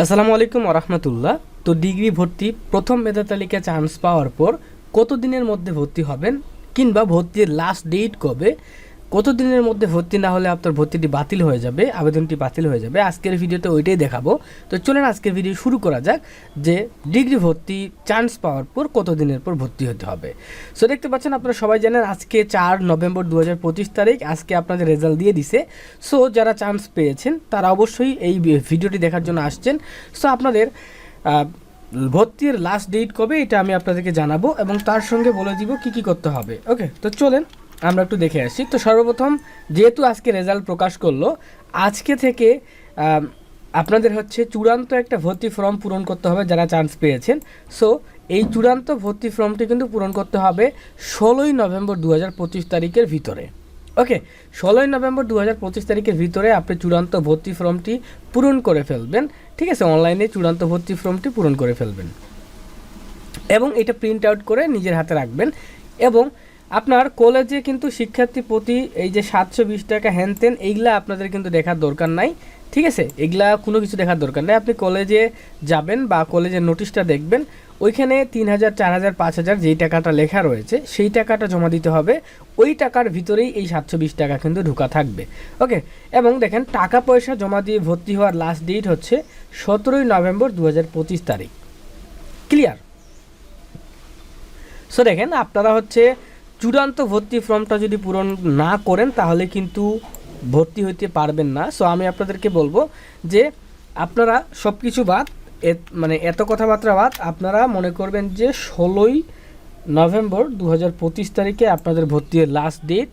আসসালামু আলাইকুম রহমতুল্লাহ। তো ডিগ্রি ভর্তি প্রথম মেধা তালিকা চান্স পাওয়ার পর কত দিনের মধ্যে ভর্তি হবেন কিংবা ভর্তির লাস্ট ডেট কবে? কত দিনের মধ্যে ভর্তি না হলে আপনার ভর্তিটি বাতিল হয়ে যাবে, আবেদনটি বাতিল হয়ে যাবে, আজকের ভিডিওতে ওইটাই দেখাবো। তো চলেন আজকের ভিডিও শুরু করা যাক যে ডিগ্রি ভর্তি চান্স পাওয়ার পর কত দিনের পর ভর্তি হতে হবে। সো দেখতে পাচ্ছেন আপনারা সবাই জানেন আজকে চার নভেম্বর দু হাজার পঁচিশ তারিখ, আজকে আপনাদের রেজাল্ট দিয়ে দিছে। সো যারা চান্স পেয়েছেন, তারা অবশ্যই এই ভিডিওটি দেখার জন্য আসছেন। সো আপনাদের ভর্তির লাস্ট ডেট কবে, এটা আমি আপনাদেরকে জানাব এবং তার সঙ্গে বলে দিব কি কি করতে হবে। ওকে তো চলেন। আমরা একটু দেখে আসি। তো সর্বপ্রথম, যেহেতু আজকে রেজাল্ট প্রকাশ করল, আজকে থেকে আপনাদের হচ্ছে চূড়ান্ত একটা ভর্তি ফর্ম পূরণ করতে হবে যারা চান্স পেয়েছেন। সো এই চূড়ান্ত ভর্তি ফর্মটি কিন্তু পূরণ করতে হবে ষোলোই নভেম্বর দু হাজার পঁচিশ তারিখের ভিতরে। ওকে ষোলোই নভেম্বর দু হাজার পঁচিশ তারিখের ভিতরে আপনি চূড়ান্ত ভর্তি ফর্মটি পূরণ করে ফেলবেন। ঠিক আছে অনলাইনে চূড়ান্ত ভর্তি ফর্মটি পূরণ করে ফেলবেন। এবং এটা প্রিন্ট আউট করে নিজের হাতে রাখবেন। এবং আপনার কলেজে কিন্তু শিক্ষার্থী প্রতি এই যে সাতশো বিশ টাকা হ্যানতেন এইগুলা আপনাদের কিন্তু দেখার দরকার নাই। ঠিক আছে? এগুলা কোনো কিছু দেখার দরকার নেই। আপনি কলেজে যাবেন বা কলেজের নোটিশটা দেখবেন, ওইখানে তিন হাজার, চার হাজার, পাঁচ হাজার যেই টাকাটা লেখা রয়েছে, সেই টাকাটা জমা দিতে হবে। ওই টাকার ভিতরেই এই সাতশো বিশ টাকা কিন্তু ঢোকা থাকবে। ওকে? এবং দেখেন টাকা পয়সা জমা দিয়ে ভর্তি হওয়ার লাস্ট ডেট হচ্ছে সতেরোই নভেম্বর দু হাজার পঁচিশ তারিখ। ক্লিয়ার সো দেখেন, আপনারা হচ্ছে চূড়ান্ত ভর্তি ফর্মটা যদি পূরণ না করেন, তাহলে কিন্তু ভর্তি হইতে পারবেন না। সো আমি আপনাদেরকে বলব যে, আপনারা সব কিছু বাদ মানে এত কথাবার্তা বাদ, আপনারা মনে করবেন যে ষোলোই নভেম্বর দু হাজার পঁচিশ তারিখে আপনাদের ভর্তির লাস্ট ডেট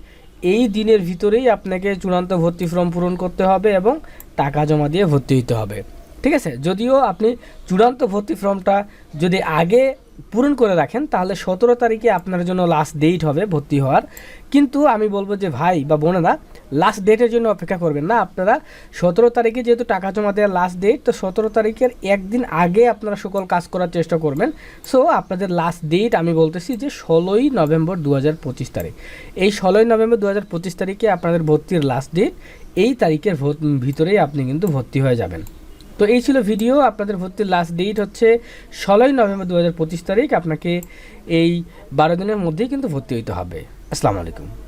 এই দিনের ভিতরেই আপনাকে চূড়ান্ত ভর্তি ফর্ম পূরণ করতে হবে এবং টাকা জমা দিয়ে ভর্তি হতে হবে। ঠিক আছে? যদিও আপনি চূড়ান্ত ভর্তি ফর্মটা যদি আগে পূরণ করে রাখেন, তাহলে সতেরো তারিখে আপনার জন্য লাস্ট ডেট হবে ভর্তি হওয়ার। কিন্তু আমি বলব যে ভাই বা বোনেরা লাস্ট ডেটের জন্য অপেক্ষা করবেন না। আপনারা সতেরো তারিখে যেহেতু টাকা জমা দেওয়ার লাস্ট ডেট তো সতেরো তারিখের একদিন আগে আপনারা সকল কাজ করার চেষ্টা করবেন। সো আপনাদের লাস্ট ডেট আমি বলতেছি যে ষোলোই নভেম্বর দু হাজার পঁচিশ তারিখ। এই ষোলোই নভেম্বর দু হাজার পঁচিশ তারিখে আপনাদের ভর্তির লাস্ট ডেট এই তারিখের ভিতরেই আপনি কিন্তু ভর্তি হয়ে যাবেন। তো এই ছিল ভিডিও আপনাদের ভর্তির লাস্ট ডেট হচ্ছে ষোলোই নভেম্বর দু হাজার পঁচিশ তারিখ। আপনাকে এই বারো দিনের মধ্যেই কিন্তু ভর্তি হইতে হবে। আসসালামু আলাইকুম।